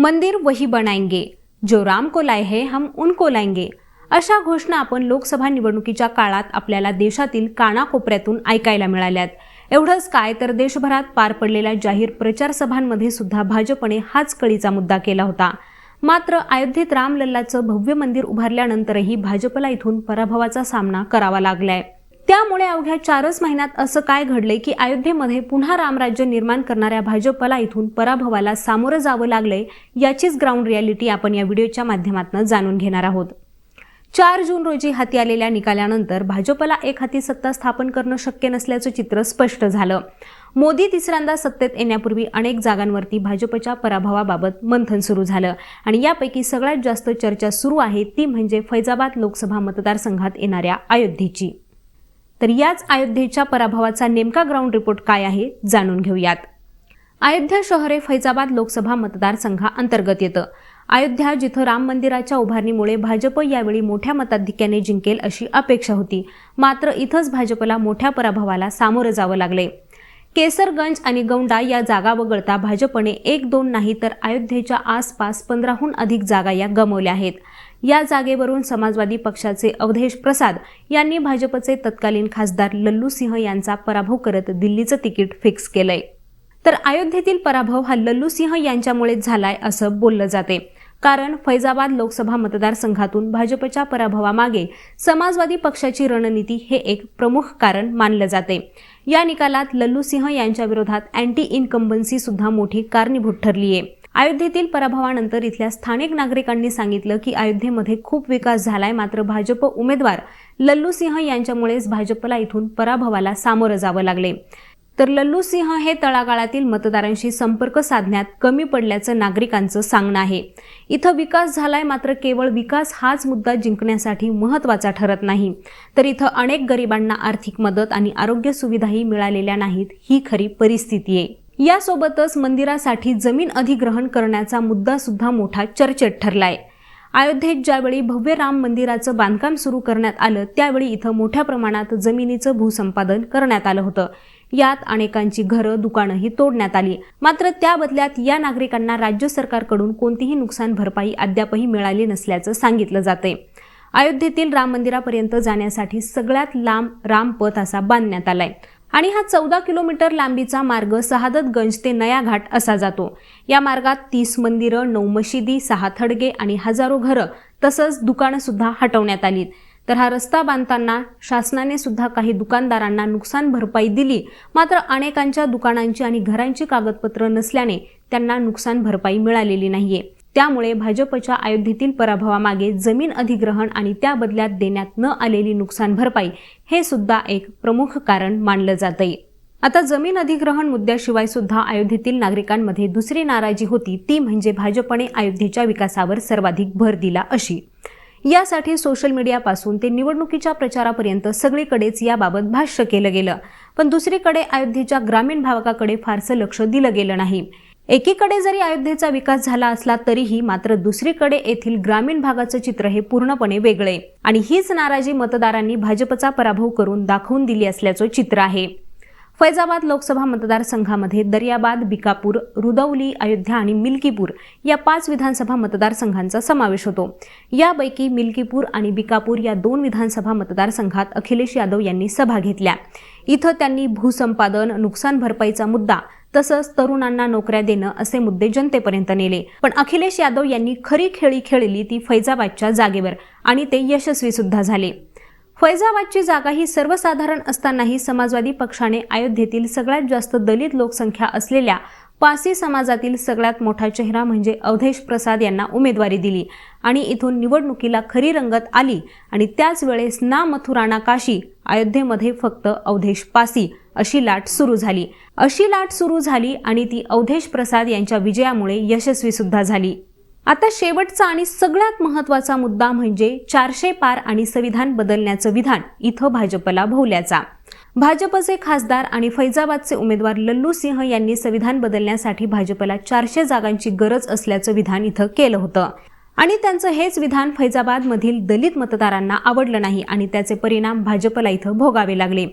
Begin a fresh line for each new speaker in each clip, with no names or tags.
मंदिर वही बनाएंगे। जो राम को लाए है हम उनको लाएंगे। अशा घोषणा आपण लोकसभा निवडणुकीच्या काळात आपल्याला देशातील कानाकोपऱ्यातून ऐकायला मिळाल्यात. एवढंच काय तर देशभरात पार पडलेल्या जाहीर प्रचार सभांमध्ये सुद्धा भाजपने हाच कळीचा मुद्दा केला होता. मात्र अयोध्येत रामलल्लाचं भव्य मंदिर उभारल्यानंतरही भाजपला इथून पराभवाचा सामना करावा लागलाय. त्यामुळे अवघ्या चारच महिन्यात असं काय घडले की अयोध्येमध्ये पुन्हा रामराज्य निर्माण करणाऱ्या भाजपला इथून पराभवाला सामोरं जावं लागलंय याचीच ग्राउंड रियालिटी आपण या व्हिडिओच्या माध्यमातून जाणून घेणार आहोत. चार जून रोजी हाती आलेल्या निकालानंतर भाजपला एक हाती सत्ता स्थापन करणं शक्य नसल्याचं चित्र स्पष्ट झालं. मोदी तिसऱ्यांदा सत्तेत येण्यापूर्वी अनेक जागांवरती भाजपच्या पराभवाबाबत मंथन सुरू झालं आणि यापैकी सगळ्यात जास्त चर्चा सुरू आहे ती म्हणजे फैजाबाद लोकसभा मतदारसंघात येणाऱ्या अयोध्येची. तर याच अयोध्येच्या पराभवाचा नेमका ग्राउंड रिपोर्ट काय आहे जाणून घेऊयात. अयोध्या शहर हे फैजाबाद लोकसभा मतदारसंघा अंतर्गत येतं. अयोध्या जिथं राम मंदिराच्या उभारणीमुळे भाजप यावेळी मोठ्या मताधिक्याने जिंकेल अशी अपेक्षा होती. मात्र इथंच भाजपला मोठ्या पराभवाला सामोरं जावं लागले केसरगंज आणि गौंडा या जागा वगळता भाजपने एक दोन नाही तर अयोध्येच्या आसपास पंधराहून अधिक जागा या गमवल्या आहेत. या जागेवरून समाजवादी पक्षाचे अवधेश प्रसाद यांनी भाजपचे तत्कालीन खासदार लल्लू सिंह यांचा पराभव करत दिल्लीचं तिकीट फिक्स केलंय. तर अयोध्येतील पराभव हा लल्लू सिंह यांच्यामुळेच झालाय असं बोललं जाते. कारण फैजाबाद लोकसभा मतदारसंघातून भाजपच्या पराभवामागे समाजवादी पक्षाची रणनीती हे एक प्रमुख कारण मानलं जाते. या निकालात लल्लू सिंह यांच्या विरोधात अँटी इनकम्बन्सी सुद्धा मोठी कारणीभूत ठरली आहे अयोध्येतील पराभवानंतर इथल्या स्थानिक नागरिकांनी सांगितलं की अयोध्येमध्ये खूप विकास झालाय मात्र भाजप उमेदवार लल्लू सिंह यांच्यामुळेच भाजपला इथून पराभवाला सामोरं जावं लागले. तर लल्लू सिंह हे तळागाळातील मतदारांशी संपर्क साधण्यात कमी पडल्याचं नागरिकांचं सांगणं आहे. इथं विकास झालाय मात्र केवळ विकास हाच मुद्दा जिंकण्यासाठी महत्त्वाचा ठरत नाही. तर इथं अनेक गरिबांना आर्थिक मदत आणि आरोग्य सुविधाही मिळालेल्या नाहीत ही खरी परिस्थिती आहे. यासोबतच मंदिरासाठी जमीन अधिग्रहण करण्याचा मुद्दा सुद्धा मोठा चर्चेत ठरलाय. अयोध्येत ज्यावेळी भव्य राम मंदिराचं बांधकाम सुरू करण्यात आलं त्यावेळी इथं मोठ्या प्रमाणात जमिनीचं भूसंपादन करण्यात आलं होतं. यात अनेकांची घरं दुकानंही तोडण्यात आली. मात्र त्या बदल्यात या नागरिकांना राज्य सरकारकडून कोणतीही नुकसान भरपाई अद्यापही मिळाली नसल्याचं सांगितलं जाते अयोध्येतील राम मंदिरापर्यंत जाण्यासाठी सगळ्यात लांब रामपथ असा बांधण्यात आलाय. आणि हा चौदा किलोमीटर लांबीचा मार्ग सहादतगंज ते नया घाट असा जातो. या मार्गात तीस मंदिरं नऊ मशिदी सहा थडगे आणि हजारो घरं तसंच दुकानं सुद्धा हटवण्यात आलीत. तर हा रस्ता बांधताना शासनाने सुद्धा काही दुकानदारांना नुकसान भरपाई दिली. मात्र अनेकांच्या दुकानांची आणि घरांची कागदपत्र नसल्याने त्यांना नुकसान भरपाई मिळालेली नाहीये. त्यामुळे भाजपच्या अयोध्येतील पराभवामागे जमीन अधिग्रहण आणि त्या बदल्यात देण्यात न आलेली नुकसान भरपाई हे सुद्धा एक प्रमुख कारण मानलं जातंय. आता जमीन अधिग्रहण मुद्द्याशिवाय सुद्धा अयोध्येतील नागरिकांमध्ये दुसरी नाराजी होती ती म्हणजे भाजपने अयोध्येच्या विकासावर सर्वाधिक भर दिला अशी. यासाठी सोशल मीडियापासून ते निवडणुकीच्या प्रचारापर्यंत सगळीकडेच याबाबत भाष्य केलं गेलं. पण दुसरीकडे अयोध्येच्या ग्रामीण भागाकडे फारसं लक्ष दिलं गेलं नाही. एकीकडे जरी अयोध्येचा विकास झाला असला तरीही मात्र दुसरीकडे येथील ग्रामीण भागाचं चित्र हे पूर्णपणे वेगळे. आणि हीच नाराजी मतदारांनी भाजपचा पराभव करून दाखवून दिली असल्याचं चित्र आहे. फैजाबाद लोकसभा मतदारसंघामध्ये दर्याबाद बिकापूर रुदौली अयोध्या आणि मिल्कीपूर या पाच विधानसभा मतदारसंघांचा समावेश होतो. यापैकी मिल्कीपूर आणि बिकापूर या दोन विधानसभा मतदारसंघात अखिलेश यादव यांनी सभा घेतल्या. इथं त्यांनी भूसंपादन नुकसान भरपाईचा मुद्दा तसंच तरुणांना नोकऱ्या देणं असे मुद्दे जनतेपर्यंत नेले. पण अखिलेश यादव यांनी खरी खेळी खेळली ती फैजाबादच्या जागेवर आणि ते यशस्वी सुद्धा झाले. फैजाबादची जागा ही सर्वसाधारण असतानाही समाजवादी पक्षाने अयोध्येतील सगळ्यात जास्त दलित लोकसंख्या असलेल्या पासी समाजातील सगळ्यात मोठा चेहरा म्हणजे अवधेश प्रसाद यांना उमेदवारी दिली. आणि इथून निवडणुकीला खरी रंगत आली आणि त्याच वेळेस ना मथुरा ना काशी अयोध्येमध्ये फक्त अवधेश पासी अशी लाट सुरू झाली. अशी लाट सुरू झाली आणि ती अवधेश प्रसाद यांच्या विजयामुळे यशस्वी सुद्धा झाली. आता शेवटचा आणि सगळ्यात महत्त्वाचा मुद्दा म्हणजे चारशे पार आणि संविधान बदलण्याचं विधान इथं भाजपला भोवल्याचा. भाजपचे खासदार आणि फैजाबादचे उमेदवार लल्लू सिंह यांनी संविधान बदलण्यासाठी भाजपला चारशे जागांची गरज असल्याचं विधान इथं केलं होतं. आणि त्यांचं हेच विधान फैजाबादमधील दलित मतदारांना आवडलं नाही आणि त्याचे परिणाम भाजपला इथं भोगावे लागले.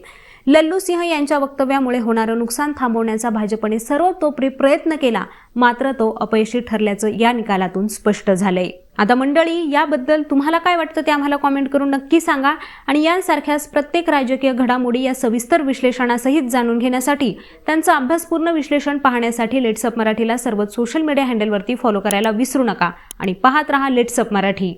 लल्लू सिंह यांच्या वक्तव्यामुळे होणारं नुकसान थांबवण्याचा भाजपने सर्वतोपरी प्रयत्न केला मात्र तो अपयशी ठरल्याचं या निकालातून स्पष्ट झालंय. आता मंडळी याबद्दल तुम्हाला काय वाटतं ते आम्हाला कॉमेंट करून नक्की सांगा आणि यांसारख्याच प्रत्येक राजकीय घडामोडी या सविस्तर विश्लेषणासहित जाणून घेण्यासाठी त्यांचं अभ्यासपूर्ण विश्लेषण पाहण्यासाठी लेट्सअप मराठीला सर्वच सोशल मीडिया हँडलवरती फॉलो करायला विसरू नका आणि पाहत रहा लेट्सअप मराठी.